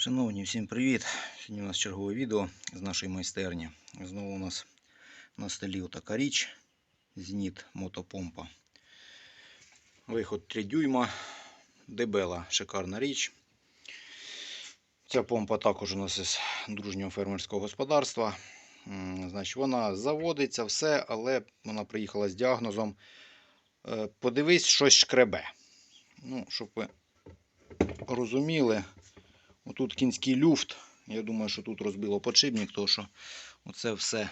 Шановні, всім привіт! Сьогодні у нас чергове відео з нашої майстерні. Знову у нас на столі така річ Зеніт мотопомпа. Виход 3 дюйма. Дебела шикарна річ. Ця помпа також у нас із дружнього фермерського господарства. Значить, вона заводиться, все, але вона приїхала з діагнозом. е, Подивись, щось шкребе. Ну, щоб ви розуміли, Отут кінський люфт. Я думаю, що тут розбило подшипник, тому що оце все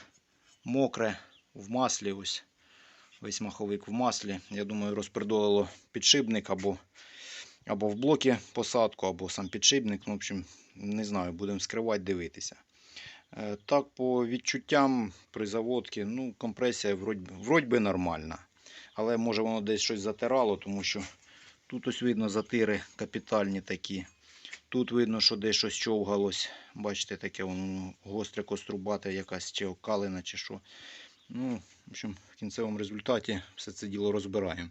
мокре в маслі. Ось весь маховик в маслі. Я думаю, розпердолило підшипник або, або в блокі посадку, або сам підшипник. Ну, в общем, не знаю, будемо скривати, дивитися. Е, Так, по відчуттям при заводці, ну, компресія вроді, вроді би нормальна. Але може воно десь щось затирало, тому що тут ось видно затири капітальні такі. Тут видно, що десь щось човгалось. Бачите, таке воно гостре кострубате, якась чи окалина, чи що. Ну, в общем, в кінцевому результаті все це діло розбираємо.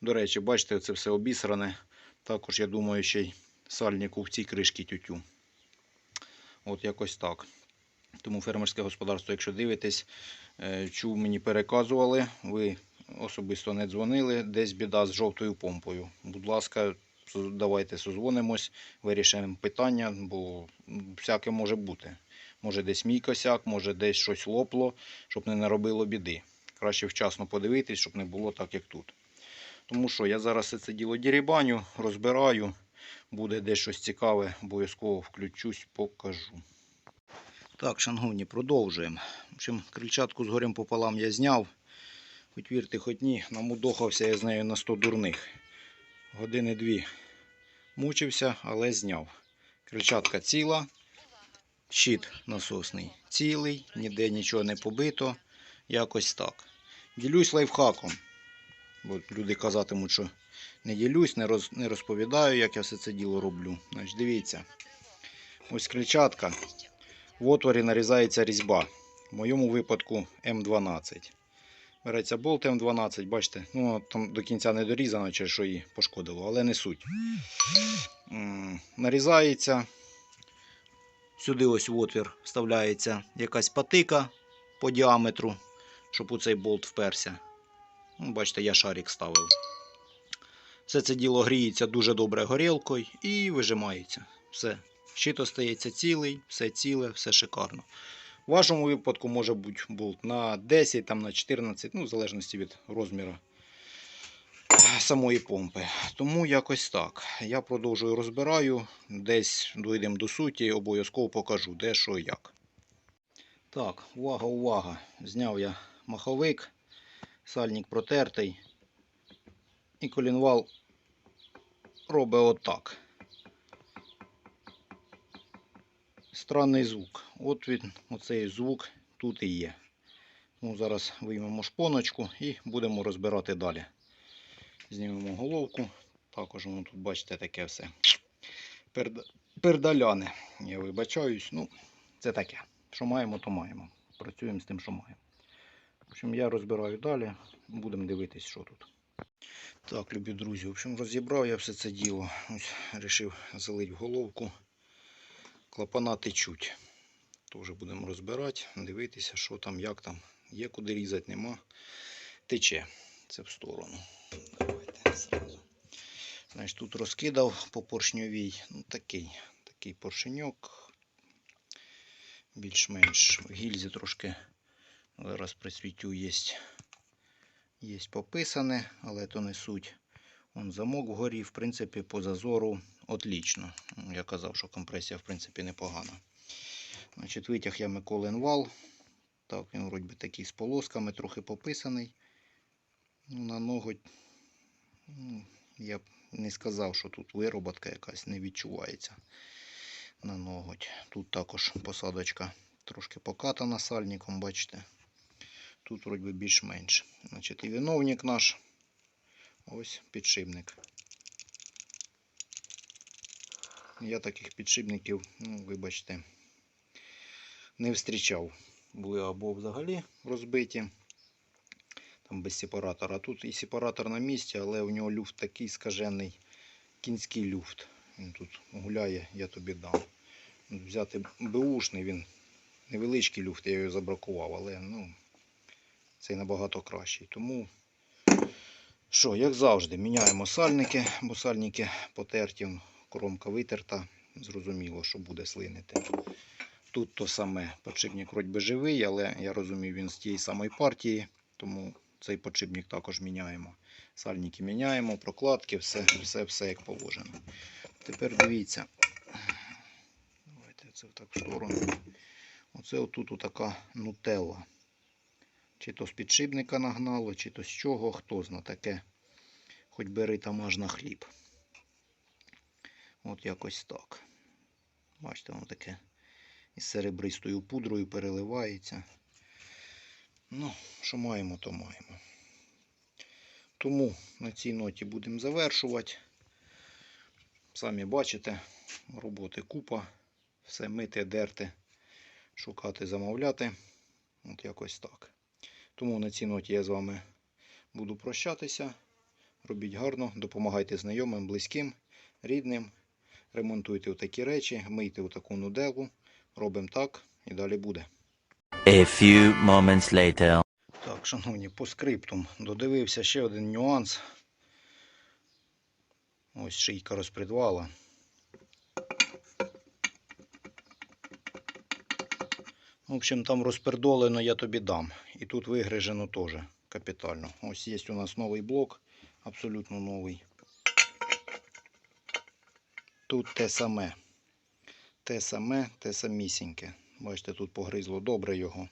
До речі, бачите, це все обісране. Також, я думаю, ще й сальнику в цій кришці тютю. От якось так. Тому фермерське господарство, якщо дивитесь, е, чув мені переказували, ви особисто не дзвонили, десь біда з жовтою помпою. Будь ласка, давайте созвонимось, вирішимо питання, бо всяке може бути. Може десь мій косяк, може десь щось лопло, щоб не наробило біди. Краще вчасно подивитись, щоб не було так, як тут. Тому що я зараз це діло дірібаню, розбираю. Буде десь щось цікаве, обов'язково включусь, покажу. Так, шановні, продовжуємо. В общем, крильчатку з горем пополам я зняв. Хоч вірте, хоч ні, намудохався я з нею на 100 дурних. Години дві мучився, але зняв. Крильчатка ціла, щит насосний цілий, ніде нічого не побито. Якось так. Ділюсь лайфхаком. Бо люди казатимуть, що не ділюсь, не розповідаю, як я все це діло роблю. Значить, дивіться. Ось крильчатка. В отворі нарізається різьба. В моєму випадку М12. Береться болт М12, бачите, ну там до кінця не дорізано, через що її пошкодило, але не суть. Нарізається. Сюди ось в отвір вставляється якась патика по діаметру, щоб у цей болт вперся. Ну, бачите, я шарик ставив. Все це діло гріється дуже добре горілкою і вижимається. Все. Щит остається цілий, все ціле, все шикарно. В вашому випадку може бути болт на 10, там, на 14, ну, в залежності від розміру самої помпи. Тому якось так. Я продовжую розбираю. Десь дійдемо до суті, обов'язково покажу, де, що, як. Так, увага, увага. Зняв я маховик, сальник протертий. І колінвал робить отак. Странний звук. От він, оцей звук тут і є. Ну, зараз виймемо шпоночку і будемо розбирати далі. Знімемо головку. Також воно тут, бачите, таке все. Перд... Пердаляне. Я вибачаюсь. Ну, це таке. Що маємо, то маємо. Працюємо з тим, що маємо. В общем, я розбираю далі. Будемо дивитись, що тут. Так, любі друзі, в общем, розібрав я все це діло. Ось вирішив залити в головку. Клапана течуть. Теж будемо розбирати, дивитися, що там, як там. Є куди різати, нема. Тече. Це в сторону. Давайте зразу. Значить, тут розкидав по поршньовій. Ну, такий, такий поршеньок. Більш-менш в гільзі трошки. Зараз присвітю є. Є пописане, але то не суть. Вон замок вгорі, в принципі, по зазору отлично. Я казав, що компресія, в принципі, непогана. Значить, витяг я Миколин вал. Так, він вроді би такий з полосками, трохи пописаний. Ну, на ноготь ну, я б не сказав, що тут вироботка якась не відчувається на ноготь. Тут також посадочка трошки покатана сальником, бачите. Тут вроді більш-менш. Значить, і виновник наш. Ось підшипник. Я таких підшипників, ну, вибачте, не зустрічав. Були або взагалі розбиті, там без сепаратора. А Тут і сепаратор на місці, але у нього люфт такий скажений, кінський люфт. Він тут гуляє, я тобі дам. взяти беушний, він невеличкий люфт, я його забракував, але ну, цей набагато кращий. Тому що, як завжди, міняємо сальники, бо сальники потерті, кромка витерта. Зрозуміло, що буде слинити. Тут то саме подшипник вроді живий, але я розумію, він з тієї самої партії, тому цей подшипник також міняємо. Сальники міняємо, прокладки, все, все, все як положено. Тепер дивіться. Давайте це так в сторону. Оце отут така нутелла. Чи то з підшипника нагнало, чи то з чого, хто зна таке. Хоч бери там аж на хліб. От якось так. Бачите, воно таке із серебристою пудрою переливається. Ну, що маємо, то маємо. Тому на цій ноті будемо завершувати. Самі бачите, роботи купа, все мити, дерти, шукати, замовляти. От якось так. Тому на цій ноті я з вами буду прощатися. Робіть гарно, допомагайте знайомим, близьким, рідним. Ремонтуйте такі речі, мийте таку нуделу. Робимо так і далі буде. A few moments later. Так, шановні, по скриптум додивився ще один нюанс. Ось шийка розпредвала. В общем, там розпердолено я тобі дам. І тут вигрижено теж капітально. Ось є у нас новий блок, абсолютно новий. Тут те саме. Те саме, те самісіньке. Бачите, тут погризло добре його.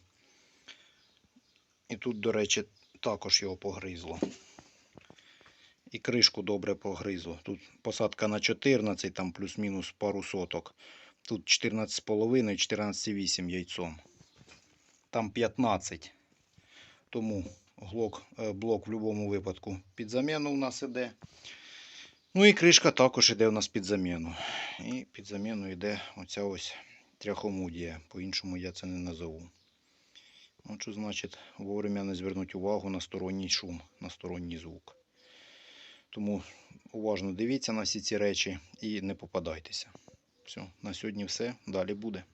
І тут, до речі, також його погризло. І кришку добре погризло. Тут посадка на 14, там плюс-мінус пару соток. Тут 14,5, 14,8 яйцом. Там 15. Тому блок, е, блок в будь-якому випадку під заміну у нас іде. Ну і кришка також іде у нас під заміну. І під заміну йде оця ось тряхомудія. По-іншому я це не назову. От що значить вовремя не звернути увагу на сторонній шум, на сторонній звук. Тому уважно дивіться на всі ці речі і не попадайтеся. Все, на сьогодні все. Далі буде.